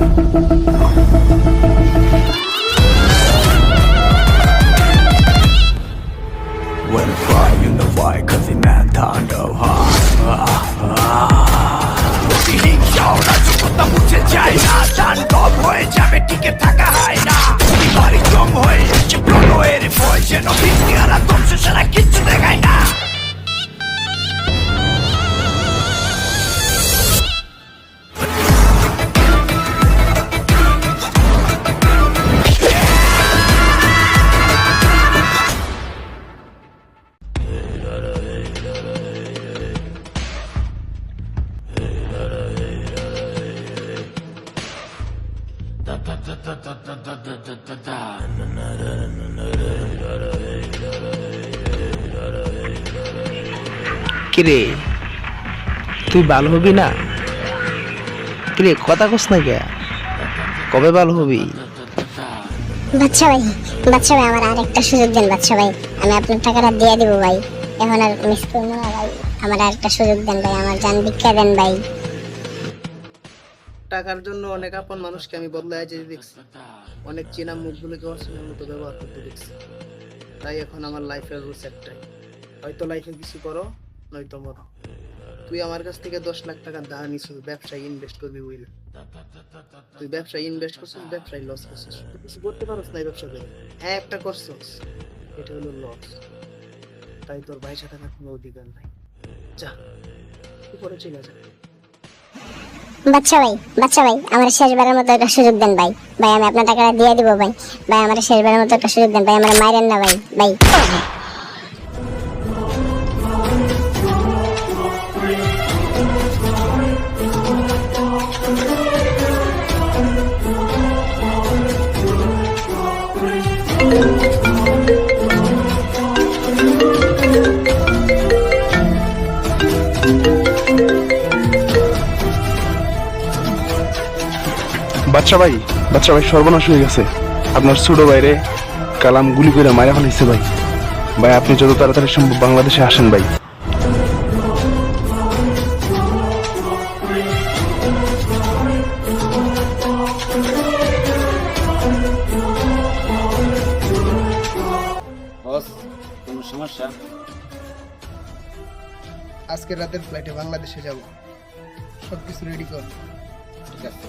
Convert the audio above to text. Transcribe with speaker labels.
Speaker 1: Oh.
Speaker 2: কিরে, তুই ভালো হবি না? কিরে, কথা কস না কে? কবে ভালো হবি?
Speaker 3: বাচ্চা ভাই বাচ্চা ভাই আমার আরেকটা সুযোগ দেন বাচ্চা ভাই আমি আপনার টাকাটা দিয়ে দিব ভাই। এখন আর মিস করব না ভাই। আমার আরেকটা সুযোগ দেন ভাই, আমার জান ভিক্ষা দেন ভাই।
Speaker 2: টাকার জন্য অনেক আপন মানুষকে আমি বদলায় যেতে দেখছি। অনেক চেনা মুখগুলোকে অচেনার মতো ব্যবহার করতে দেখছি। তাই এখন আমার লাইফের রুলস একটাই। হয়তো লাইফে কিছু করো, নয়তো মরো। তুই আমার কাছ থেকে দশ লাখ টাকা ধার নিছিস ব্যবসায় ইনভেস্ট করবি বুঝলি? তুই ব্যবসায় ইনভেস্ট করছিস, ব্যবসায় লস করছিস। কিছু করতে পারছ না ব্যবসা করে। হ্যাঁ একটা করছিস। এটা হলো লস তাই তোর সাথে থাকার কোনো অধিকার নাই। যা, উপরে চলে যা।
Speaker 3: বাচ্চা ভাই বাচ্চা ভাই, আমার শেষবারের মতো একটা সুযোগ দেন ভাই। ভাই, আমি আপনার টাকাটা দিয়ে দিব ভাই। ভাই, আমার শেষবারের মতো একটা সুযোগ দেন ভাই, আমার মাইরেন না ভাই ভাই।
Speaker 4: বাচ্চা ভাই বাচ্চা ভাই সর্বনাশ হয়ে গেছে। আপনার ছোট বাইরে কালাম গুলি করে মারা ফেলাইছে ভাই। ভাই আপনি যত তাড়াতাড়ি সম্ভব বাংলাদেশে আসেন ভাই।
Speaker 5: সমস্যা?
Speaker 2: আজকে রাতের ফ্লাইটে বাংলাদেশে যাব। সব কিছু রেডি কর।
Speaker 5: ঠিক আছে।